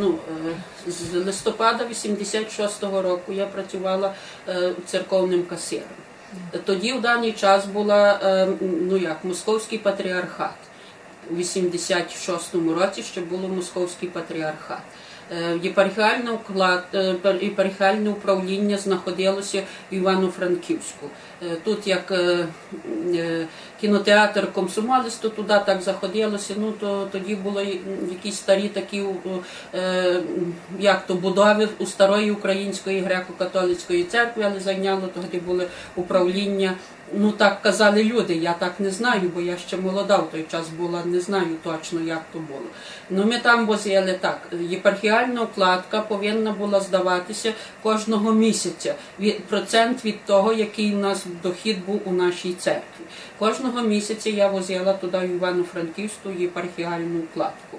Ну, е, з листопада 86-го року я працювала е, церковним касиром. Тоді в даний час була е, ну як, московський патріархат. У 86-му році ще було московський патріархат. Е, Єпархіальне, уклад, е, єпархіальне управління знаходилося в Івано-Франківську. Е, Тут як кінотеатр Комсомолець, то туди так заходилося. Ну то тоді були якісь старі такі як то будови у старої української греко-католицької церкви, але зайняло тоді були управління. Ну так казали люди, я так не знаю, бо я ще молода в той час була, не знаю точно, як то було. Ну ми там возили так. Єпархіальна укладка повинна була здаватися кожного місяця. Процент від того, який у нас дохід був у нашій церкві. Кожного місяця я возила туди в Івано-Франківську єпархіальну укладку.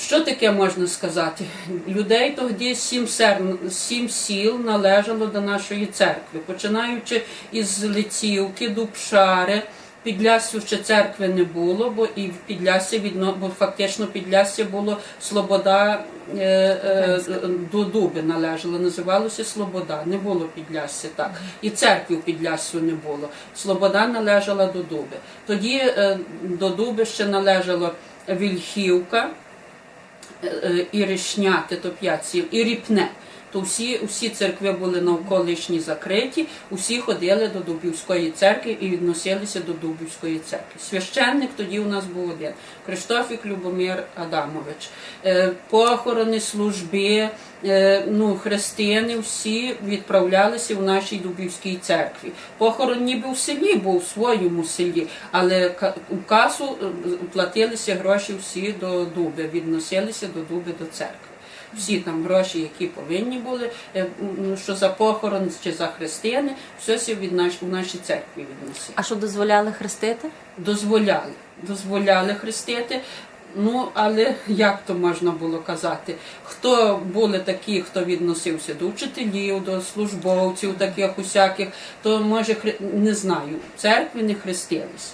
Що таке можна сказати? Людей тоді сім, сер... сім сіл належало до нашої церкви, починаючи із Лицівки, Дубшари. Підляссю ще церкви не було, бо і в Підляссі відно... бо фактично Підлясся було Слобода е, е, до Дуби належало, називалося Слобода, не було Підлясся так. І церкви в Підляссю не було. Слобода належала до Дуби. Тоді е, до Дуби ще належало Вільхівка, і рішняти то п'ять сіл, і Ріпне. То всі, всі церкви були навколишні закриті, усі ходили до Дубівської церкви і відносилися до Дубівської церкви. Священник тоді у нас був один Криштофік Любомир Адамович. Е, Похорони, служби, е, ну, хрестини всі відправлялися в нашій Дубівській церкві. Похорон ніби в селі був, в своєму селі, але у касу е, платилися гроші всі до дуби, відносилися до дуби до церкви. Всі там гроші, які повинні були, е, що за похорон чи за хрестини, все від наш, у нашій церкві відносили А що дозволяли хрестити? дозволяли, дозволяли хрестити. Ну, але як то можна було казати? Хто були такі, хто відносився до вчителів, до службовців, таких усяких, то може не знаю, в церкві не хрестились.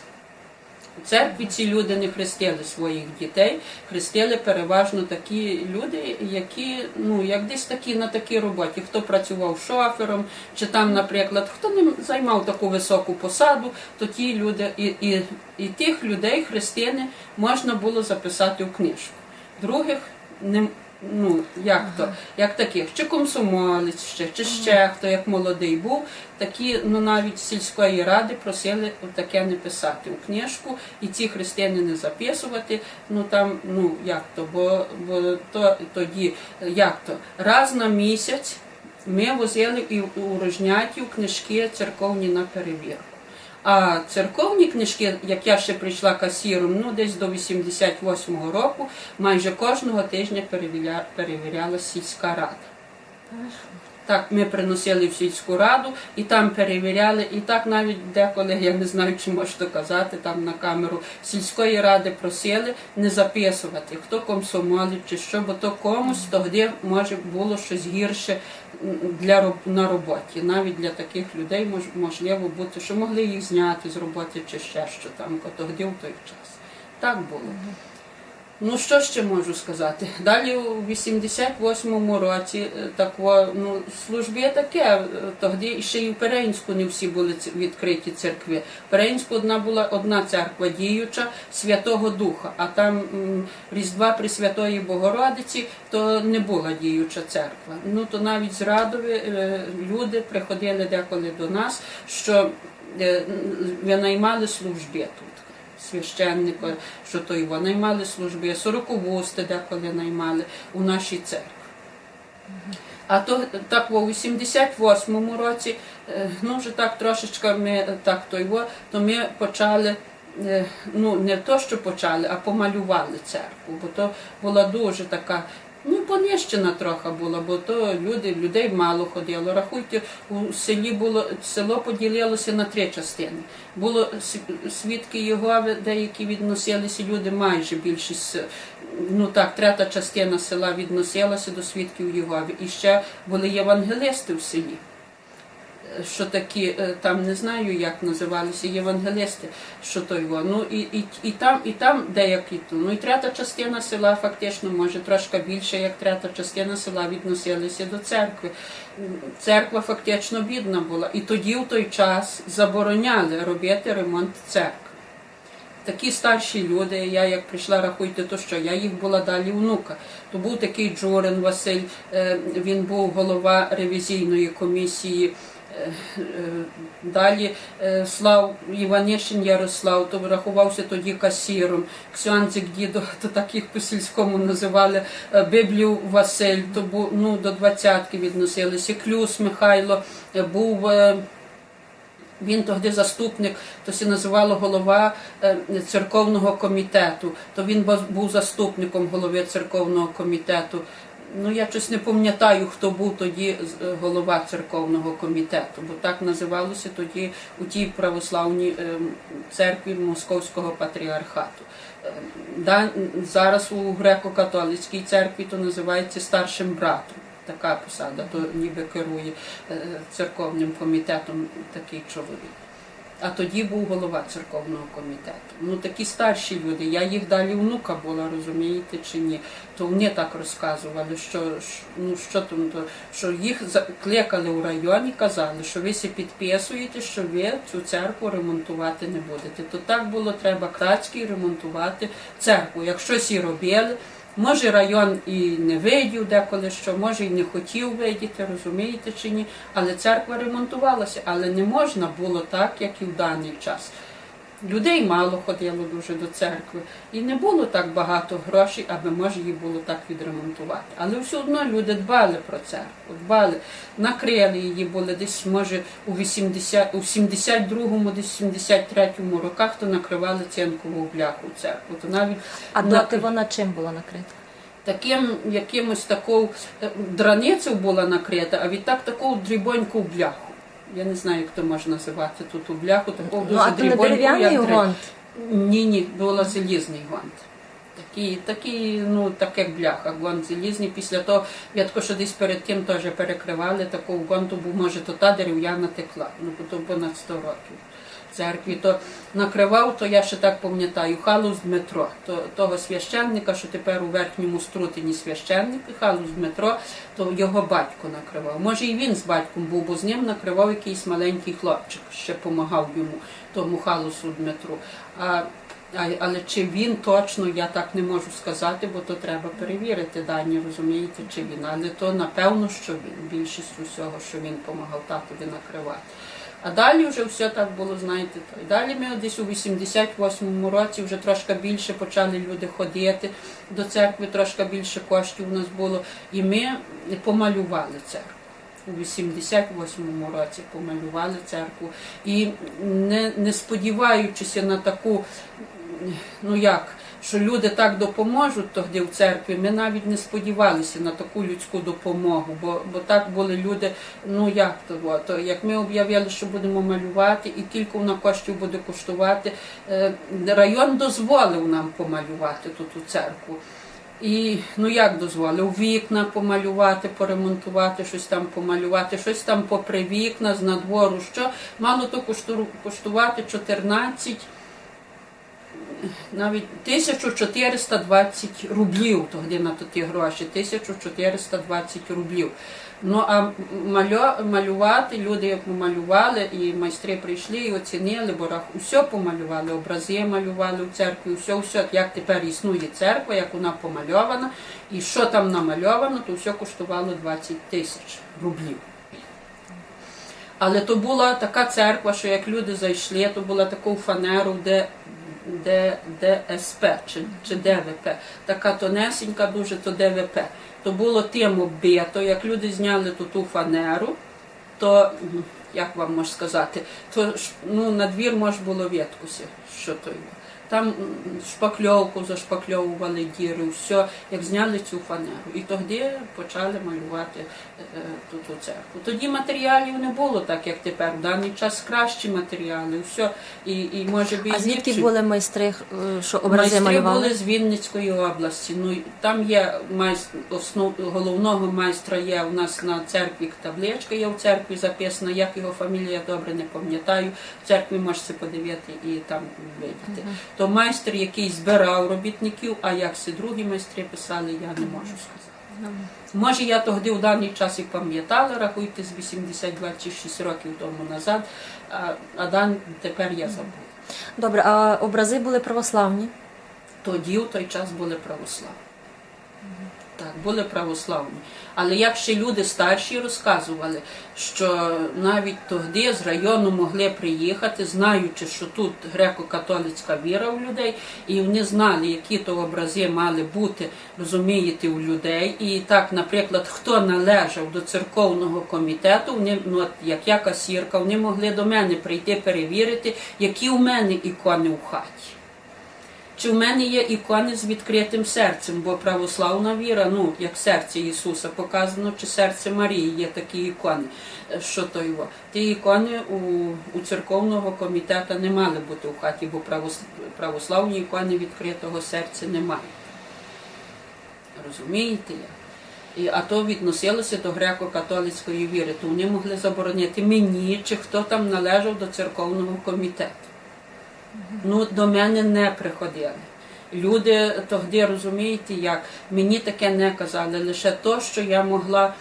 Церкві ці люди не хрестили своїх дітей, хрестили переважно такі люди, які ну як десь такі на такій роботі, хто працював шофером, чи там, наприклад, хто не займав таку високу посаду, то ті люди і, і, і тих людей хрестини можна було записати у книжку. Других не ну як то, як таких, чи комсомолець ще, чи ще хто як молодий був, такі ну навіть сільської ради просили таке не писати у книжку і ці хрестини не записувати. Ну там, ну як то, бо, бо то тоді як то? Раз на місяць ми возили і у Рожнятів книжки церковні на перевірку. А церковні книжки, як я ще прийшла касіром, ну десь до 88-го року, майже кожного тижня перевіря, перевіряла сільська рада. Так, ми приносили в сільську раду і там перевіряли, і так навіть деколи, я не знаю, чи можу казати там на камеру, сільської ради просили не записувати, хто комсомолець чи що, бо то комусь тоді може було щось гірше для на роботі. Навіть для таких людей мож, можливо бути, що могли їх зняти з роботи чи ще що там, тоді в той час. Так було. Ну, що ще можу сказати? Далі у 88-му році е, тако, ну, служби таке, е, тоді ще й у Переїнську не всі були відкриті церкви. В Переїнську одна була одна церква діюча Святого Духа, а там Різдва Пресвятої Богородиці, то не була діюча церква. Ну, то навіть з Радові е, люди приходили деколи до нас, що винаймали служби тут священника, що то його наймали служби, сороковости деколи наймали у нашій церкві. А то так у 88-му році, е, ну вже так трошечки ми так то його, то ми почали. е, Ну, не то, що почали, а помалювали церкву, бо то була дуже така, ну, понищена трохи була, бо то люди, людей мало ходило. Рахуйте, у селі було село поділилося на три частини. Було свідки Єгови, деякі відносилися люди, майже більшість, ну так, третя частина села відносилася до свідків Єгови. І ще були євангелисти в селі. Що такі, е, там не знаю, як називалися євангелисти, що то його. Ну і, і, і там, і там деякі ту. Ну і третя частина села, фактично, може трошки більше, як третя частина села відносилися до церкви. Церква фактично бідна була. І тоді в той час забороняли робити ремонт церкви. Такі старші люди, я як прийшла, рахуйте, то що я їх була далі внука. То був такий Джурин Василь, е, він був голова ревізійної комісії. Е, е, Далі е, Слав Іванишин Ярослав, то рахувався тоді касіром. Ксюанцик дідо, то так їх по сільському називали. Библів Василь, то був ну, до двадцятки відносилися. Клюс Михайло був. він тоді заступник, то сі називало голова церковного комітету. То він був заступником голови церковного комітету. Ну я щось не пам'ятаю, хто був тоді е, голова церковного комітету, бо так називалося тоді у тій православній е, церкві Московського патріархату. Е, Зараз у греко-католицькій церкві то називається старшим братом. Така посада, то ніби керує церковним комітетом такий чоловік. А тоді був голова церковного комітету. Ну такі старші люди, я їх далі внука була, розумієте чи ні. То вони так розказували, що ну що там, то що їх закликали у районі, казали, що ви сі підписуєте, що ви цю церкву ремонтувати не будете. То так було треба Крацький ремонтувати церкву. Якщо сі робили, Може район і не видів деколи що, може і не хотів видіти, розумієте чи ні, але церква ремонтувалася, але не можна було так, як і в даний час. Людей мало ходило дуже до церкви, і не було так багато грошей, аби може її було так відремонтувати. Але все одно люди дбали про церкву, дбали, накрили її, були десь, може, у 80, у 72-му, десь 73-му роках, то накривали цинкову бляху церкву. То навіть А доти вона чим була накрита? таким якимось такою е, драницею була накрита, а відтак таку дрібоньку бляху. Я не знаю, як то можна називати тут у бляху, таку Ну, дуже а то не дрібоньку, як дрі- гонт? Ні, ні, була залізний гонт. Такий, такий, ну, так як бляха, гонт залізний. Після того, я що десь перед тим теж перекривали таку гонту, бо може то та дерев'яна текла, ну, бо то понад 100 років. Церкві то накривав, то я ще так пам'ятаю, Халус Дмитро, то, того священника, що тепер у верхньому струтині священник, Халус Дмитро, то його батько накривав. Може і він з батьком був, бо з ним накривав якийсь маленький хлопчик, ще допомагав йому, тому Халусу Дмитру. А, але чи він точно, я так не можу сказати, бо то треба перевірити дані, розумієте, чи він. Але то напевно, що він. Більшість усього, що він допомагав татові накривати. А далі вже все так було, знаєте. І далі ми десь у 88-му році вже трошки більше почали люди ходити до церкви, трошки більше коштів у нас було. І ми помалювали церкву. У 88-му році помалювали церкву. І не, не сподіваючися на таку, ну як, що люди так допоможуть тоді в церкві, ми навіть не сподівалися на таку людську допомогу, бо, бо так були люди, ну як то, то як ми об'явили, що будемо малювати, і кілька на коштів буде коштувати, е, район дозволив нам помалювати тут у церкву. І ну як дозволив, вікна помалювати, поремонтувати, щось там помалювати, щось там попри вікна, з надвору, що мало то кошту- коштувати 14, навіть 1420 рублів тоді на ті гроші, 1420 рублів. Ну а малювати, люди як малювали, і майстри прийшли і оцінили, бо усе помалювали, образи малювали в церкві, все, все, як тепер існує церква, як вона помальована, і що там намальовано, то все коштувало 20 тисяч рублів. Але то була така церква, що як люди зайшли, то була таку фанеру, де, де, ДСП чи, чи ДВП. Така тонесенька, дуже то ДВП. То було тим оббито, як люди зняли ту ту фанеру, то як вам можу сказати, то ну, на двір можна було відкуси, що то є. Там шпакльовку зашпакльовували діри, все, як зняли цю фанеру. І тоді почали малювати е, ту, ту церкву. Тоді матеріалів не було так, як тепер. В даний час кращі матеріали, все. І, і може би А звідки ліпші. були майстри, е, що образи Майстри малювали? були з Вінницької області. Ну там є майстр, основ, головного майстра є у нас на церкві табличка, є в церкві записана, як його фамілія я добре не пам'ятаю. В церкві можете подивити і там видіти. То майстер, який збирав робітників, а як всі другі майстри писали, я не можу сказати. Може, я тоді в даний час і пам'ятала, рахуйте з 80-26 років тому назад, а, а дан тепер я забула. Добре, а образи були православні? тоді в той час були православні. Так, були православні. Але як ще люди старші розказували, що навіть тоді з району могли приїхати, знаючи, що тут греко-католицька віра у людей, і вони знали, які то образи мали бути, розумієте, у людей. І так, наприклад, хто належав до церковного комітету, вони, ну, от, як я касірка, вони могли до мене прийти перевірити, які у мене ікони в хаті. Чи в мене є ікони з відкритим серцем, бо православна віра, ну як серце Ісуса показано, чи серце Марії є такі ікони. Е, Що то його? Ті ікони у, у церковного комітету не мали бути у хаті, бо православні ікони відкритого серця немає. Розумієте як? І, а то відносилося до греко-католицької віри, то вони могли заборонити мені, чи хто там належав до церковного комітету. Ну, до мене не приходили. Люди тоді розумієте, як мені таке не казали, лише то, що я могла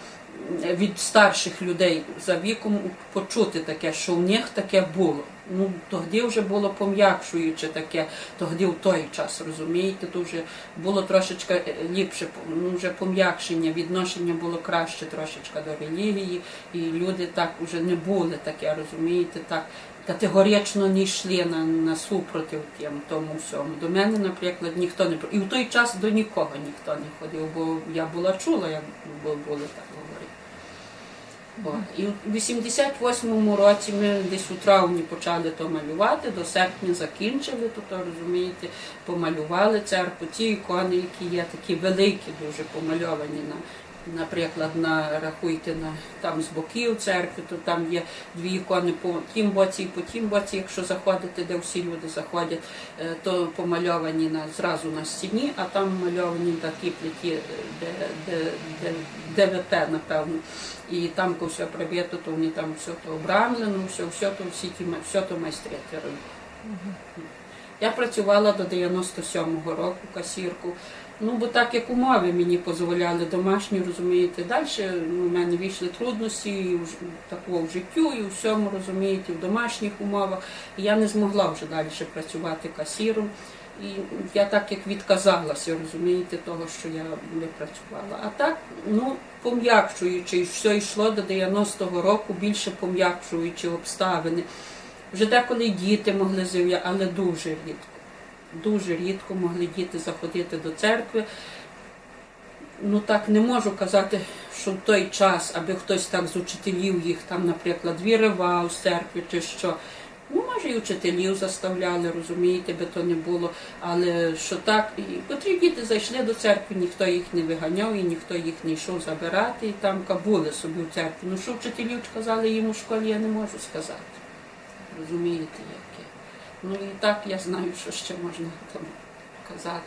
від старших людей за віком почути таке, що в них таке було. Ну, тоді вже було пом'якшуюче таке, тоді в той час, розумієте, то вже було трошечки е, ліпше, ну, вже пом'якшення, відношення було краще трошечки до релігії, і люди так вже не були таке, розумієте, так категорично не йшли на, на супротив тому всьому. До мене, наприклад, ніхто не і в той час до нікого ніхто не ходив, бо я була чула, як бу- були так говорити. О, І в 88-му році ми десь у травні почали то малювати, до серпня закінчили, то, то розумієте, помалювали церкву. Ті ікони, які є такі великі, дуже помальовані на. Наприклад, на рахуйте на там з боків церкви, то там є дві ікони по тім боці і по тім боці, якщо заходите, де всі люди заходять, е, то помальовані на зразу на стіні, а там мальовані такі плиті, е, де, де, де, ДВП, напевно. І там ко все прибито, то вони там все то обрамлено, все, все то всі ті все то майстри. Я працювала до 97-го року касірку. Ну, бо так як умови мені дозволяли домашні, розумієте, далі ну, в мене вийшли трудності і в такого в життю, і у всьому, розумієте, в домашніх умовах. І я не змогла вже далі працювати касіром. І я так як відказалася, розумієте, того, що я не працювала. А так, ну, пом'якшуючи, все йшло до 90-го року, більше пом'якшуючи обставини. Вже деколи діти могли з'являтися, але дуже рідко. Дуже рідко могли діти заходити до церкви. Ну так не можу казати, що в той час, аби хтось так з учителів їх там, наприклад, віривав з церкви чи що. Ну, може, і учителів заставляли, розумієте, би то не було. Але що так, і котрі діти зайшли до церкви, ніхто їх не виганяв і ніхто їх не йшов забирати, і там кабули собі в церкві. Ну, що вчителів казали їм у школі, я не можу сказати. Розумієте, яке. Ну і так я знаю, що ще можна там казати.